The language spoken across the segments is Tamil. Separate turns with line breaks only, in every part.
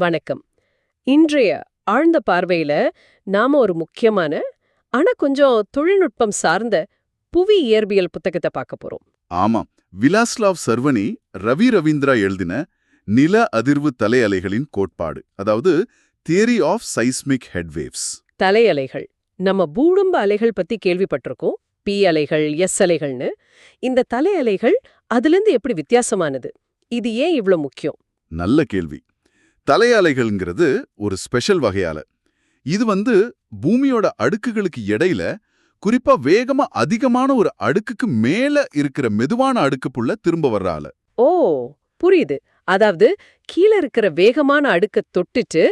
வணக்கம். இன்றைய ஆழ்ந்த பார்வையில நாம ஒரு முக்கியமான ஆனா கொஞ்சம் தொழில்நுட்பம் சார்ந்த புவி இயற்பியல் புத்தகத்தை பார்க்க போறோம்.
ஆமாம். விலாஸ்லாவ் சர்வனி ரவி ரவீந்திரா எழுதின நில அதிர்வு தலை அலைகளின் கோட்பாடு அதாவது theory of seismic head waves
தலையலைகள். நம்ம பூடம்ப அலைகள் பத்தி கேள்விப்பட்டிருக்கோம். பி அலைகள் எஸ் அலைகள்னு. இந்த தலையலைகள் அதிலிருந்து எப்படி வித்தியாசமானது? இது ஏன் இவ்ளோ முக்கியம்?
நல்ல கேள்வி. தலை அலைகள்ங்கிறது ஒரு ஸ்பெஷல் வகையால. இது வந்து பூமியோட அடுக்குகளுக்கு இடையில குறிப்பா வேகமா அதிகமான ஒரு அடுக்குக்கு மேல இருக்கிற மெதுவான அடுக்குப்புள்ள திரும்ப வர்ற அலை
ஓ புரியுது. அதாவது கீழ இருக்கிற வேகமான அடுக்க தொட்டுட்டு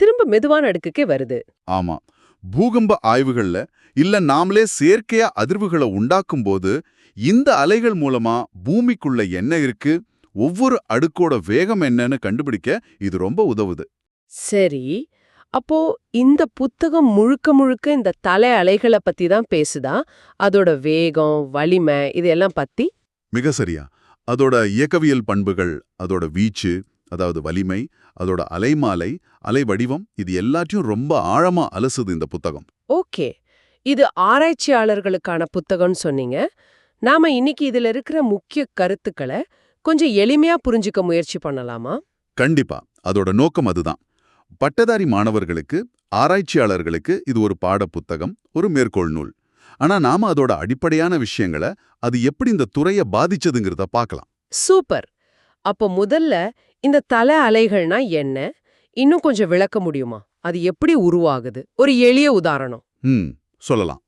திரும்ப மெதுவான அடுக்குக்கே வருது.
ஆமா. பூகம்ப ஆய்வுகள்ல இல்ல நாமளே செயற்கையா அதிர்வுகளை உண்டாக்கும் போது இந்த அலைகள் மூலமா பூமிக்குள்ள என்ன இருக்கு? ஒவ்வொரு அடுக்கோட வேகம் என்னன்னு கண்டுபிடிக்க இது ரொம்ப உதவுது.
சரி அப்போ இந்த புத்தகம் முழுக்க முழுக்க இந்த தலை அலைகளை பத்தி தான் பேசுதா? அதோட வேகம் வலிமை இதெல்லாம் பத்தி?
மிக சரியா. அதோட இயக்கவியல் பண்புகள் அதோட வீச்சு அதாவது வலிமை அதோட அலைமாலை அலை வடிவம் இது எல்லாத்தையும் ரொம்ப ஆழமா அலசுது இந்த புத்தகம்.
ஓகே. இது ஆராய்ச்சியாளர்களுக்கான புத்தகம்னு சொன்னீங்க. நாம இன்னைக்கு இதுல இருக்கிற முக்கிய கருத்துக்களை கொஞ்சம் எளிமையா புரிஞ்சுக்க முயற்சி பண்ணலாமா?
கண்டிப்பா. அதோட நோக்கம் அதுதான். பட்டதாரி மாணவர்களுக்கு ஆராய்ச்சியாளர்களுக்கு இது ஒரு பாட புத்தகம் ஒரு மேற்கோள் நூல். ஆனா நாம அதோட அடிப்படையான விஷயங்களை அது எப்படி இந்த துறைய பாதிச்சதுங்கிறத பார்க்கலாம்
சூப்பர். அப்போ முதல்ல இந்த தலை அலைகள்னா என்ன? இன்னும் கொஞ்சம் விளக்க முடியுமா? அது எப்படி உருவாகுது? ஒரு எளிய உதாரணம்.
ம் சொல்லலாம்.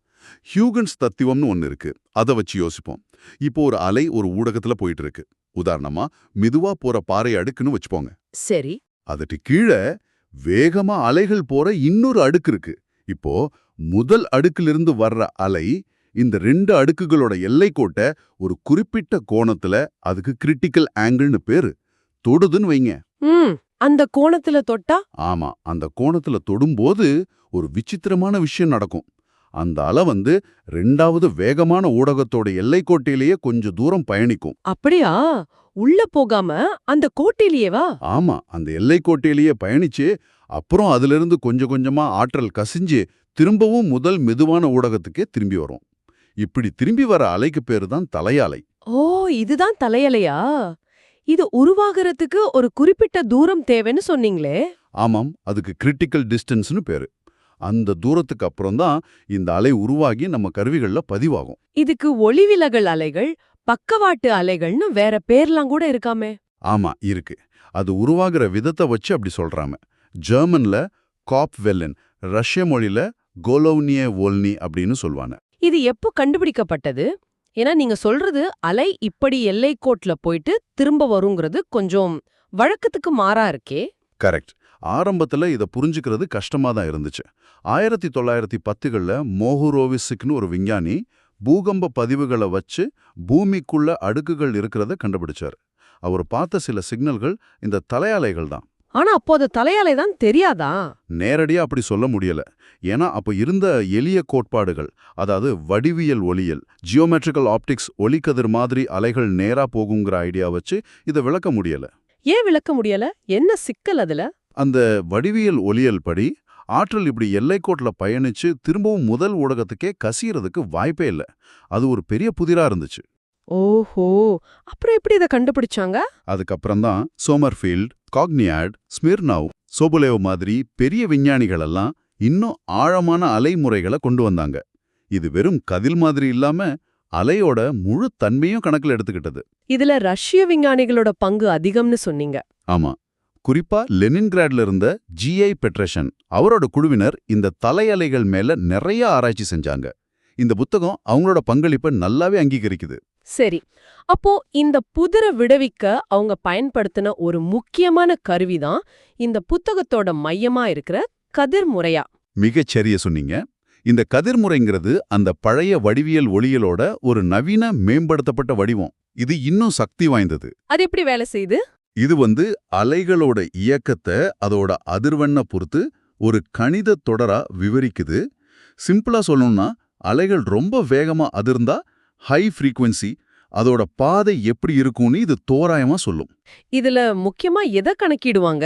ஹியூகன்ஸ் தத்துவம்னு ஒன்னு இருக்கு. அதை வச்சு யோசிப்போம். இப்போ ஒரு அலை ஒரு ஊடகத்துல போயிட்டு இருக்கு. உதாரணமா மெதுவா போற பாறை அடுக்குன்னு வச்சுப்போங்க
சரி.
அதுக்கு கீழே வேகமா அலைகள் போற இன்னொரு அடுக்கு இருக்கு. இப்போ முதல் அடுக்கிலிருந்து வர்ற அலை இந்த ரெண்டு அடுக்குகளோட எல்லைக்கோட்டை ஒரு குறிப்பிட்ட கோணத்துல அதுக்கு கிரிட்டிக்கல் ஆங்கிள்னு பேரு. தொடுதுன்னு வைங்க.
அந்த கோணத்துல தொட்டா?
ஆமா அந்த கோணத்துல தொடும்போது ஒரு விசித்திரமான விஷயம் நடக்கும். அந்த அலை வந்து ரெண்டாவது வேகமான ஊடகத்தோட எல்லைக்கோட்டையிலேயே கொஞ்ச தூரம் பயணிக்கும்.
அப்படியா? உள்ள போகாம அந்த கோட்டையிலேயேவா
ஆமா அந்த எல்லைக்கோட்டையிலேயே பயணிச்சு அப்புறம் அதிலிருந்து கொஞ்சம் கொஞ்சமா ஆற்றல் கசிஞ்சு திரும்பவும் முதல் மெதுவான ஊடகத்துக்கே திரும்பி வரும். இப்படி திரும்பி வர அலைக்கு பேரு தான் தலையாலை.
ஓ இதுதான் தலையலையா? இது உருவாகிறதுக்கு ஒரு குறிப்பிட்ட தூரம் தேவைன்னு சொன்னீங்களே.
ஆமாம் அதுக்கு கிரிட்டிக்கல் டிஸ்டன்ஸ்னு பேரு. அந்த தூரத்துக்கு அப்புறம் தான் இந்த அலை உருவாகி நம்ம கருவிகள்ல பதிவாகும்.
இதுக்கு ஒளிவிலகல் அலைகள் பக்கவாட்டு அலைகள்னு வேற பேர்லாம் கூட இருக்காமே.
ஆமா இருக்கு. அது உருவாகிற விதத்தை வச்சு அப்படி சொல்றாங்க ஜெர்மன்ல காப் வெல்லன் ரஷ்ய மொழியில கோலோவ்னிய வோல்னி அப்படின்னு சொல்லுவாங்க
இது எப்போ கண்டுபிடிக்கப்பட்டது? ஏன்னா நீங்க சொல்றது அலை இப்படி எல்லைக்கோட்ல போயிட்டு திரும்ப வருங்கிறது கொஞ்சம் வழக்கத்துக்கு மாறா இருக்கே.
கரெக்ட். ஆரம்பத்துல இத புரிஞ்சுக்கிறது கஷ்டமா தான் இருந்துச்சு. ஆயிரத்தி தொள்ளாயிரத்தி பத்துகள்ல மோஹுரோவிஸுக்குன்னு ஒரு விஞ்ஞானி பூகம்ப பதிவுகளை வச்சு பூமிக்குள்ள அடுக்குகள் இருக்கிறத கண்டுபிடிச்சார். அவர் பார்த்த சில சிக்னல்கள் இந்த தலையாலைகள் தான்.
ஆனா அப்போ அது தலையாலை தான் தெரியாதா?
நேரடியா அப்படி சொல்ல முடியல. ஏன்னா அப்ப இருந்த எளிய கோட்பாடுகள் அதாவது வடிவியல் ஒளியல் ஜியோமெட்ரிக்கல் ஆப்டிக்ஸ் ஒளிக்கதிர் மாதிரி அலைகள் நேரா போகுங்கிற ஐடியா வச்சு இதை விளக்க முடியல.
ஏன் விளக்க முடியல? என்ன சிக்கல் அதுல?
அந்த வடிவியல் ஒளியல் படி ஆற்றல் இப்படி எல்லைக்கோட்டில் பயணிச்சு திரும்பவும் முதல் ஊடகத்துக்கே கசியறதுக்கு வாய்ப்பே இல்லை. அது ஒரு பெரிய புதிரா இருந்துச்சு.
ஓஹோ! அப்புறம் எப்படி இதை கண்டுபிடிச்சாங்க?
அதுக்கப்புறம் தான் சோமர்ஃபீல்ட் காக்னியாட் ஸ்மிர்னவ் சோபுலேவ் மாதிரி பெரிய விஞ்ஞானிகள் எல்லாம் இன்னும் ஆழமான அலைமுறைகளை கொண்டு வந்தாங்க. இது வெறும் கதில் மாதிரி இல்லாம அலையோட முழு தன்மையும் கணக்கில் எடுத்துக்கிட்டது.
இதுல ரஷ்ய விஞ்ஞானிகளோட பங்கு அதிகம்னு சொன்னீங்க.
ஆமா. குறிப்பா லெனின்கிராட்ல இருந்த ஜிஐ பெட்ரஷன் அவரோட குழுவினர் இந்த தலையலைகள் மேல நிறைய ஆராய்ச்சி செஞ்சாங்க. இந்த புத்தகம் அவங்களோட பங்களிப்பை நல்லாவே அங்கீகரிக்குது.
சரி அப்போ இந்த புதிர விடுவிக்க அவங்க பயன்படுத்தின ஒரு முக்கியமான கருவிதான் இந்த புத்தகத்தோட மையமா இருக்கிற கதிர் முறையா
மிகச் சரியா சொன்னீங்க. இந்த கதிர்முறைங்கிறது அந்த பழைய வடிவியல் ஒளியலோட ஒரு நவீன மேம்படுத்தப்பட்ட வடிவம். இது இன்னும் சக்தி வாய்ந்தது.
அது எப்படி வேலை செய்யுது
இது வந்து அலைகளோட இயக்கத்தை அதோட அதிர்வெண்ண பொறுத்து ஒரு கணித தொடரா விவரிக்குது. சிம்பிளா சொல்லணும்னா அலைகள் ரொம்ப வேகமா அதிர்ந்தா ஹை ஃப்ரீக்வன்சி அதோட பாதை எப்படி இருக்கும்னு இது தோராயமா சொல்லும்.
இதுல முக்கியமா எதை கணக்கிடுவாங்க?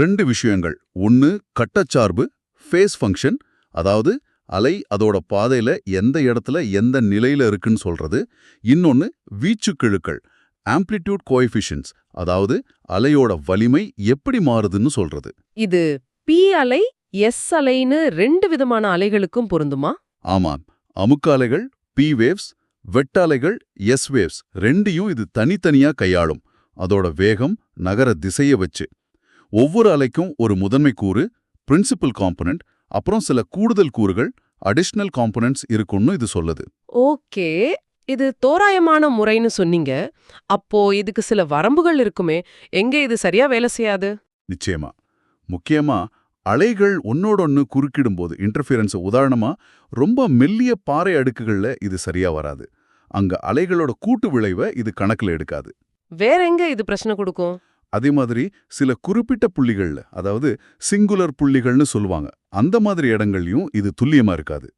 ரெண்டு விஷயங்கள். ஒன்னு கட்டச்சார்பு ஃபேஸ் ஃபங்க்ஷன் அதாவது அலை அதோட பாதையில எந்த இடத்துல எந்த நிலையில இருக்குன்னு சொல்றது. இன்னொன்னு வீச்சுக்கிழுக்கள் ஆம்ப்ளிடியூட் கோஎஃபிஷியன்ஸ் அதாவது அலையோட வலிமை எப்படி மாறுதுன்னு சொல்றது.
இது பி அலை எஸ் அலைன்னு ரெண்டு விதமான அலைகளுக்கும் பொருந்துமா?
ஆமாம். அமுக்க அலைகள் பி வேவ்ஸ் வெட்ட அலைகள் எஸ் வேவ்ஸ் ரெண்டையும் இது தனித்தனியா கையாளும். அதோட வேகம் நகர திசைய வச்சு. ஒவ்வொரு அலைக்கும் ஒரு முதன்மை கூறு பிரின்சிபல் காம்பனன்ட் அப்புறம் சில கூடுதல் கூறுகள் அடிஷனல் காம்பனன்ட்ஸ் இருக்கும்னு இது சொல்லுது.
ஓகே. இது தோராயமான முறைன்னு சொன்னீங்க. அப்போ இதுக்கு சில வரம்புகள் இருக்குமே. எங்க இது சரியா வேலை செய்யாது?
நிச்சயமா. முக்கியமா அலைகள் ஒன்னோடொன்னு குறுக்கிடும்போது இன்டர்ஃபியரன்ஸ் உதாரணமா ரொம்ப மெல்லிய பாறை அடுக்குகள்ல இது சரியா வராது. அங்க அலைகளோட கூட்டு விளைவை இது கணக்குல எடுக்காது.
வேற எங்க இது பிரச்சனை கொடுக்கும்?
அதே மாதிரி சில குறிப்பிட்ட புள்ளிகள்ல அதாவது சிங்குலர் புள்ளிகள்னு சொல்லுவாங்க. அந்த மாதிரி இடங்கள்லயும் இது துல்லியமா இருக்காது.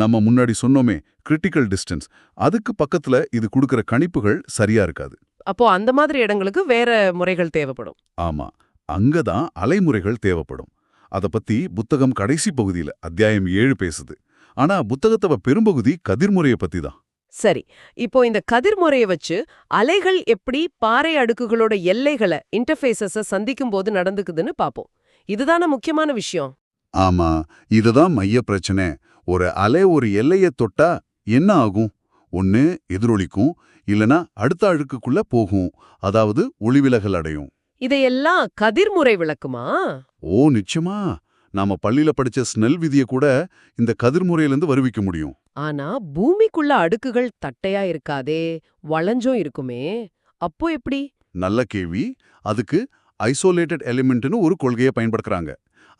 நம்ம முன்னாடி சொன்னோமே கிரிட்டிக்கல் டிஸ்டன்ஸ் அதுக்கு பக்கத்துல இது கொடுக்கிற கணிப்புகள் சரியா இருக்காது.
அப்போ அந்த மாதிரி இடங்களுக்கு வேற முறைகள் தேவைப்படும்.
ஆமா. அங்கதான் அலைமுறைகள் தேவைப்படும். அத பத்தி புத்தகம் கடைசி பகுதியில அத்தியாயம் ஏழு பேசுது. ஆனா புத்தகத்தவ பெரும்பகுதி கதிர்முறைய பத்தி தான்
சரி. இப்போ இந்த கதிர் முறையை வச்சு அலைகள் எப்படி பாறை அடுக்குகளோட எல்லைகளை இன்டர்ஃபேஸஸ சந்திக்கும் போது நடந்துக்குதுன்னு பாப்போம். இதுதானே முக்கியமான விஷயம்?
ஆமா. இதுதான் மைய பிரச்சனை. ஒரு அலை ஒரு எல்லையை தொட்டா என்ன ஆகும்? ஒன்னு எதிரொலிக்கும் இல்லனா அடுத்த அழுக்குக்குள்ள போகும். அதாவது ஒளிவிலகல் அடையும்.
இதையெல்லாம் கதிர்முறை விளக்குமா?
ஓ நிச்சயமா. நாம பள்ளியில படிச்ச ஸ்னெல் விதிய கூட இந்த கதிர்முறையிலிருந்து வருவிக்க முடியும்.
ஆனா பூமிக்குள்ள அடுக்குகள் தட்டையா இருக்காதே வளைஞ்சும் இருக்குமே. அப்போ எப்படி?
நல்ல கேள்வி. அதுக்கு ஐசோலேட்டட் எலிமெண்ட்னு ஒரு கொள்கையை பயன்படுத்துறாங்க.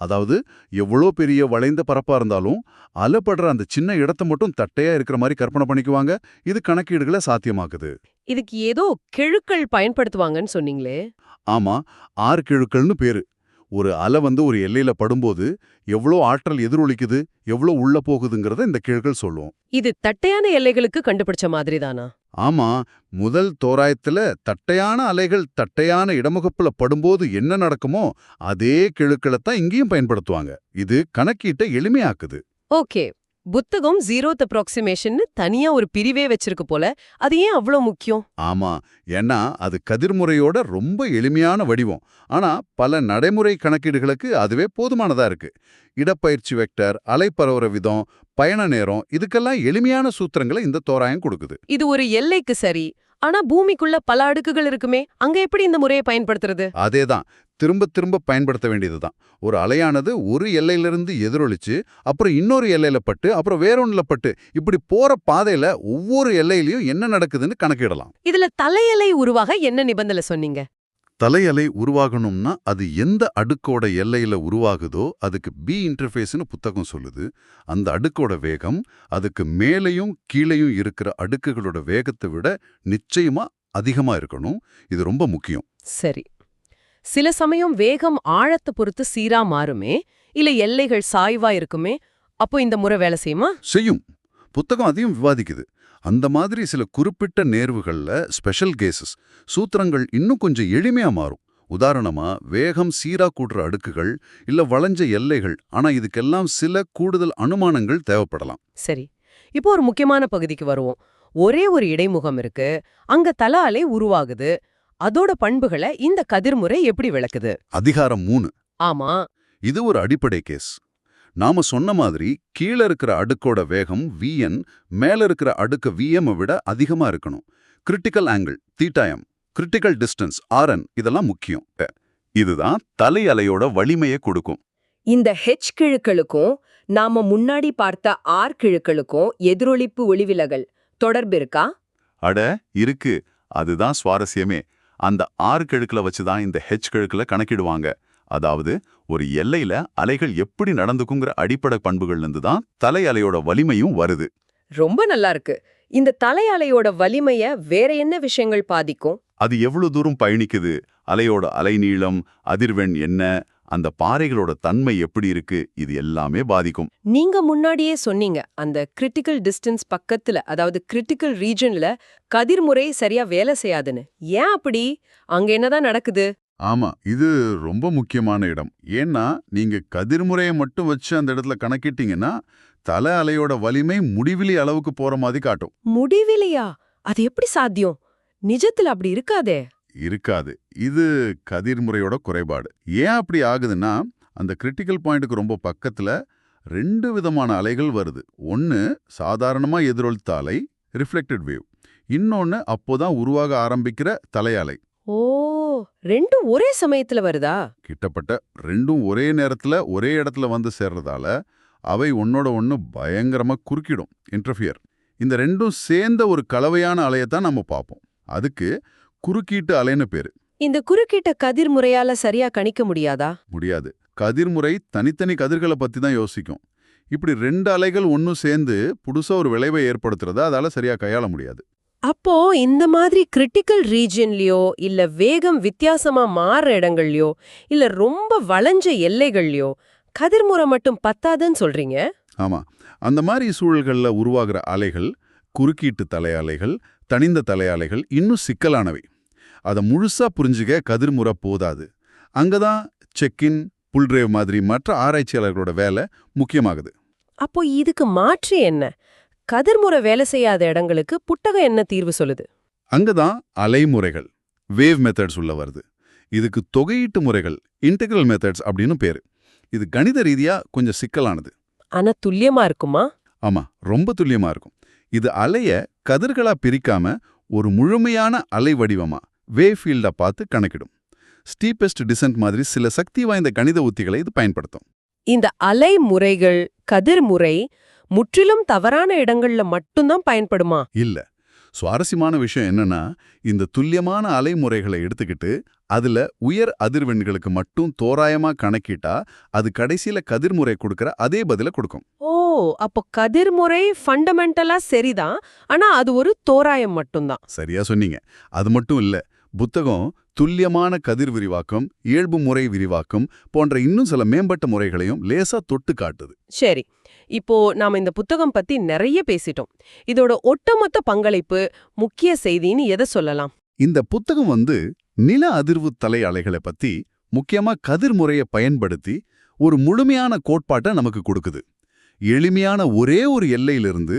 அதாவது எவ்வளோ பெரிய வளைந்த பரப்பா இருந்தாலும் அலைப்படுற அந்த சின்ன இடத்த மட்டும் தட்டையா இருக்கிற மாதிரி கற்பனை பண்ணிக்குவாங்க. இது கணக்கீடுகளை சாத்தியமாக்குது.
இதுக்கு ஏதோ கெழுக்கள் பயன்படுத்துவாங்கன்னு சொன்னீங்களே.
ஆமா ஆறு கிழுக்கள்னு பேரு. ஒரு அலை வந்து ஒரு எல்லையில படும்போது எவ்வளோ ஆற்றல் எதிரொலிக்குது எவ்வளோ உள்ள போகுதுங்கிறத இந்த கிழக்கள் சொல்லுவோம்
இது தட்டையான எல்லைகளுக்கு கண்டுபிடிச்ச மாதிரி தானா?
ஆமா முதல் தோராயத்துல தட்டையான அலைகள் தட்டையான இடமுகப்புல படும்போது என்ன நடக்குமோ அதே கிழுக்களைத்தான் இங்கேயும் பயன்படுத்துவாங்க. இது கணக்கீட்டை எளிமையாக்குது.
ஓகே. புத்தகம் ஜீரோத் அப்ராக்சிமேஷன் தனியா ஒரு பிரிவே வச்சிருக்கு போல. அது ஏன் அவ்வளோ முக்கியம்?
ஆமா. ஏன்னா அது கதிர்முறையோட ரொம்ப எளிமையான வடிவம். ஆனா பல நடைமுறை கணக்கீடுகளுக்கு அதுவே போதுமானதா இருக்கு. இடப்பயிற்சி வெக்டர் அலை பரவுற விதம் பயண நேரம் இதுக்கெல்லாம் எளிமையான சூத்திரங்களை இந்த தோராயம் கொடுக்குது.
இது ஒரு எல்லைக்கு சரி. ஆனா பூமிக்குள்ள பல அடுக்குகள் இருக்குமே அங்க எப்படி இந்த முறையை பயன்படுத்துறது?
அதேதான். திரும்ப திரும்ப பயன்படுத்த வேண்டியதுதான். ஒரு அலையானது ஒரு எல்லையிலிருந்து எதிரொலிச்சு அப்புறம் இன்னொரு எல்லையில பட்டு அப்புறம் வேறொன்னுல பட்டு இப்படி போற பாதையில ஒவ்வொரு எல்லையிலயும் என்ன நடக்குதுன்னு கணக்கிடலாம்.
இதுல தலையலை உருவாக என்ன நிபந்தனை சொன்னீங்க?
தலையலை உருவாகணும்னா அது எந்த அடுக்கோட எல்லையில உருவாகுதோ அதுக்கு பி இன்டர்ஃபேஸ்னு புத்தகம் சொல்லுது. அந்த அடுக்கோட வேகம் அதுக்கு மேலேயும் கீழேயும் இருக்கிற அடுக்குகளோட வேகத்தை விட நிச்சயமா அதிகமா இருக்கணும். இது ரொம்ப முக்கியம்.
சரி. சில சமயம் வேகம் ஆழத்தை பொறுத்து சீரா மாறுமே இல்ல எல்லைகள் சாய்வா இருக்குமே அப்போ இந்த முறை வேலை செய்யுமா?
செய்யும். புத்தகம் அதையும் விவாதிக்குது. அந்த மாதிரி சில குறிப்பிட்ட நேர்வுகள்ல ஸ்பெஷல் கேசஸ் சூத்திரங்கள் இன்னும் கொஞ்சம் எளிமையா மாறும். உதாரணமா வேகம் சீரா கூடுற அடுக்குகள் இல்ல வளைஞ்ச எல்லைகள் ஆனா இதுக்கெல்லாம் சில கூடுதல் அனுமானங்கள் தேவைப்படலாம்.
சரி இப்போ ஒரு முக்கியமான பகுதிக்கு வருவோம். ஒரே ஒரு இடைமுகம் இருக்கு அங்க தல அலை உருவாகுது அதோட பண்புகளை இந்த கதிர்முறை எப்படி விளக்குது?
அதிகாரம் மூணு.
ஆமா.
இது ஒரு அடிப்படை கேஸ் நாம சொன்ன மாதிரி கீழ இருக்கிற அடுக்கோட வேகம் vn மேல இருக்கிற அடுக்கு vm விட அதிகமா இருக்கணும். கிரிட்டிக்கல் ஆங்கிள் தீட்டாயம் கிரிட்டிக்கல் டிஸ்டன்ஸ் ஆர்என் இதெல்லாம் முக்கியம். இதுதான் தலை அலையோட வலிமையை கொடுக்கும்.
இந்த ஹெச் கிழுக்களுக்கும் நாம முன்னாடி பார்த்த ஆர் கிழுக்களுக்கும் எதிரொலிப்பு ஒளிவிலகல் தொடர்பு இருக்கா?
அட இருக்கு. அதுதான் சுவாரஸ்யமே. அந்த ஆறு கிழக்குல வச்சுதான் இந்த ஹெச் கிழக்குல கணக்கிடுவாங்க. அதாவது ஒரு எல்லையில அலைகள் எப்படி நடந்துக்குங்கிற அடிப்படை பண்புகள்ல இருந்து தான் தலை அலையோட வலிமையும் வருது.
ரொம்ப நல்லா இருக்கு. இந்த தலையலையோட வலிமைய வேற என்ன விஷயங்கள் பாதிக்கும்?
அது எவ்வளவு தூரம் பயணிக்குது? அலையோட அலைநீளம் அதிர்வெண் என்ன? அந்த பாறைகளோட தன்மை எப்படி இருக்கு? இது எல்லாமே பாதிக்கும்.
நீங்க முன்னாடியே சொன்னீங்க அந்த கிரிட்டிக்கல் டிஸ்டன்ஸ் பக்கத்துல அதாவது கிரிட்டிக்கல் ரீஜன்ல கதிர்முறை சரியா வேலை செய்யாதுன்னு. ஏன் அப்படி? அங்க என்னதான் நடக்குது?
ஆமா இது ரொம்ப முக்கியமான இடம். ஏன்னா நீங்க கதிர்முறையை மட்டும் வச்சு அந்த இடத்துல கணக்கிட்டீங்கன்னா தலை அலையோட வலிமை முடிவிலி அளவுக்கு போற மாதிரி காட்டும்.
முடிவிலையா? அது எப்படி சாத்தியம்? நிஜத்துல அப்படி இருக்காதே.
இருக்காது. இது கதிர்முறையோட குறைபாடு. ஏன் அப்படி ஆகுதுன்னா அந்த கிரிட்டிக்கல் பாயிண்ட்டுக்கு ரொம்ப பக்கத்துல ரெண்டு விதமான அலைகள் வருது. ஒன்னு சாதாரணமா எதிரொலித்த அலை ரிஃப்ளெக்டட் வேவ் இன்னொன்னு அப்போதான் உருவாக ஆரம்பிக்கிற தலையலை.
ஓ ரெண்டும் ஒரே சமயத்துல வருதா?
கிட்டப்பட்ட ரெண்டும் ஒரே நேரத்துல ஒரே இடத்துல வந்து சேர்றதால அவை ஒன்னோட ஒன்னு பயங்கரமா குறுக்கிடும் இன்டர்ஃபியர் இந்த ரெண்டும் சேர்ந்த ஒரு கலவையான அலையத்தான் நம்ம பார்ப்போம். அதுக்கு குறுக்கீட்டு அலைன்னு பேரு.
இந்த குறுக்கிட்ட கதிர் முறையால சரியா கணிக்க முடியாதா?
முடியாது. கதிர்முறை தனித்தனி கதிர்களை பத்தி தான் யோசிக்கும். இப்படி ரெண்டு அலைகள் ஒன்னும் சேர்ந்து புதுசா ஒரு விளைவை ஏற்படுத்துறத அதால சரியா கையாள முடியாது.
அப்போ இந்த மாதிரி கிரிட்டிக்கல் ரீஜியன்லயோ இல்ல வேகம் வித்தியாசமா மாறுற இடங்கள்லயோ இல்ல ரொம்ப வளைஞ்ச எல்லைகள்லயோ கதிர்முறை மட்டும் பத்தாதுன்னு சொல்றீங்க?
ஆமா. அந்த மாதிரி சூழல்கள்ல உருவாகிற அலைகள் குறுக்கீட்டு தலை அலைகள் தனிந்த தலை அலைகள் இன்னும் சிக்கலானவை. அதை முழுசா புரிஞ்சுக்க கதிர்முறை போதாது. அங்கதான் செக்கின் புல்ரேவ் மாதிரி மற்ற ஆராய்ச்சியாளர்களோட வேலை முக்கியமாகுது.
அப்போ இதுக்கு மாற்று என்ன? கதிர்முறை வேலை செய்யாத இடங்களுக்கு புட்டகம் என்ன தீர்வு சொல்லுது?
அங்கதான் அலைமுறைகள் வேவ் மெத்தட்ஸ் உள்ள வருது. இதுக்கு தொகையீட்டு முறைகள் இன்டெகிரல் மெத்தட்ஸ் அப்படின்னு பேரு. இது கணித ரீதியா கொஞ்சம் சிக்கலானது.
ஆனா துல்லியமா இருக்குமா?
ஆமா ரொம்ப துல்லியமா இருக்கும். இது அலைய கதிர்களா பிரிக்காம ஒரு முழுமையான அலை வடிவமா வேவ் ஃபீல்டா பார்த்து கணக்கிடும். ஸ்டீபெஸ்ட் டிசென்ட் மாதிரி சில சக்தி வாய்ந்த கணித உத்திகளை இது பயன்படுத்தும்.
இந்த அலை முறைகள் கதிர்முறை முற்றிலும் தவறான இடங்கள்ல மட்டும்தான் பயன்படுமா?
இல்ல. சுவாரஸ்யமான விஷயம் என்னன்னா இந்த துல்லியமான அலைமுறைகளை எடுத்துக்கிட்டு அதுல உயர் அதிர்வெண்களுக்கு மட்டும் தோராயமா கணக்கிட்டா அது கடைசியில கதிர்முறை கொடுக்கற அதே பதில கொடுக்கும்.
ஓ அப்போ கதிர்முறை ஃபண்டமெண்டலா சரிதான் ஆனா அது ஒரு தோராயம் மட்டும்தான்.
சரியா சொன்னீங்க. அது மட்டும் இல்ல புத்தகம் துல்லியமான கதிர் விரிவாக்கம் இயல்பு முறை விரிவாக்கம் போன்ற இன்னும் சில மேம்பட்ட முறைகளையும் லேசா தொட்டு காட்டுது.
சரி. இப்போ நாம இந்த புத்தகம் பத்தி நிறைய பேசிட்டோம். இதோட ஒட்டுமொத்த பங்களிப்பு முக்கிய செய்தின்னு எதை சொல்லலாம்?
இந்த புத்தகம் வந்து நில அதிர்வு தலை அலைகளை பத்தி முக்கியமா கதிர் முறையை பயன்படுத்தி ஒரு முழுமையான கோட்பாட்டை நமக்கு கொடுக்குது. எளிமையான ஒரே ஒரு எல்லையிலிருந்து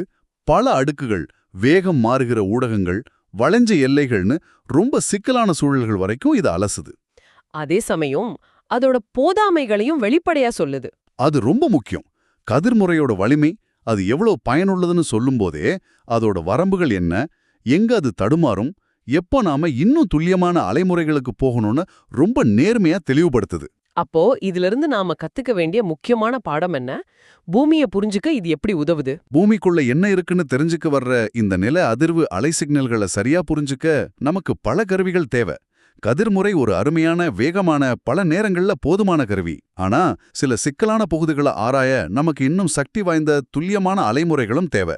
பல அடுக்குகள் வேகம் மாறுகிற ஊடகங்கள் வளைஞ்ச எல்லைகள்னு ரொம்ப சிக்கலான சூழல்கள் வரைக்கும் இது அலசுது.
அதே சமயம் அதோட போதாமைகளையும் வெளிப்படையா சொல்லுது.
அது ரொம்ப முக்கியம். கதிர்முறையோட வலிமை அது எவ்வளவு பயனுள்ளதுன்னு சொல்லும்போதே அதோட வரம்புகள் என்ன எங்க அது தடுமாறும் எப்போ நாம இன்னும் துல்லியமான அலைமுறைகளுக்கு போகணும்னு ரொம்ப நேர்மையா தெளிவுபடுத்துது.
அப்போ இதிலிருந்து நாம கத்துக்க வேண்டிய முக்கியமான பாடம் என்ன? பூமிய புரிஞ்சுக்க இது எப்படி உதவுது?
பூமிக்குள்ள என்ன இருக்குன்னு தெரிஞ்சுக்க வர்ற இந்த நில அதிர்வு அலை சிக்னல்களை சரியா புரிஞ்சுக்க நமக்கு பல கருவிகள் தேவை. கதிர்முறை ஒரு அருமையான வேகமான பல நேரங்கள்ல போதுமான கருவி. ஆனா சில சிக்கலான பகுதிகளை ஆராய நமக்கு இன்னும் சக்தி வாய்ந்த துல்லியமான அலைமுறைகளும் தேவை.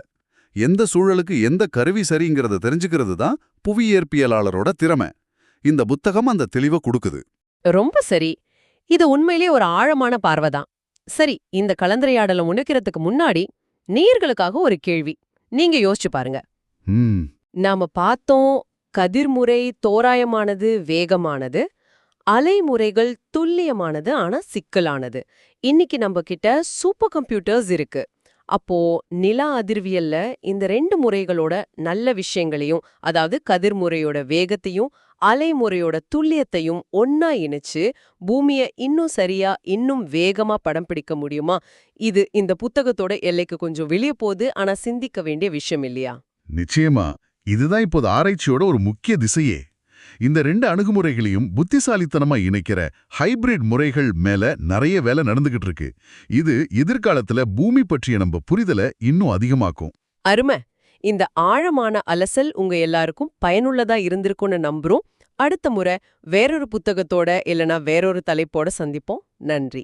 எந்த சூழலுக்கு எந்த கருவி சரிங்கிறத தெரிஞ்சுக்கிறது தான் புவியியற்பியலாளரோட திறமை. இந்த புத்தகம் அந்த தெளிவை கொடுக்குது.
ரொம்ப சரி. இது உண்மையிலேயே ஒரு ஆழமான பார்வைதான். சரி இந்த கலந்துரையாடலை முன்வைக்கிறதுக்கு முன்னாடி நேயர்களுக்காக ஒரு கேள்வி. நீங்க யோசிச்சு பாருங்க. நாம பார்த்தோம் கதிர்முறை தோராயமானது வேகமானது. அலைமுறைகள் துல்லியமானது ஆனா சிக்கலானது. இன்னைக்கு நம்ம கிட்ட சூப்பர் கம்ப்யூட்டர்ஸ் இருக்கு. அப்போ நில அதிர்வியல்ல இந்த ரெண்டு முறைகளோட நல்ல விஷயங்களையும் அதாவது கதிர்முறையோட வேகத்தையும் அலைமுறையோட துல்லியத்தையும் ஒன்னா இணைச்சு பூமிய இன்னும் சரியா இன்னும் வேகமா படம் பிடிக்க முடியுமா? இது இந்த புத்தகத்தோட எல்லைக்கு கொஞ்சம் வெளிய போகுது. ஆனா சிந்திக்க வேண்டிய விஷயம் இல்லையா?
நிச்சயமா. இதுதான் இப்போது ஆராய்ச்சியோட ஒரு முக்கிய திசையே. இந்த ரெண்டு அணுகுமுறைகளையும் புத்திசாலித்தனமா இணைக்கிற ஹைபிரிட் முறைகள் மேல நிறைய வேலை நடந்துகிட்டு இருக்கு. இது எதிர்காலத்துல பூமி பற்றிய நம்ம புரிதலை இன்னும் அதிகமாக்கும்.
அருமை. இந்த ஆழமான அலசல் உங்க எல்லாருக்கும் பயனுள்ளதா இருந்திருக்கும்னு நம்புறோம். அடுத்த முறை வேறொரு புத்தகத்தோட இல்லனா வேறொரு தலைப்போட சந்திப்போம். நன்றி.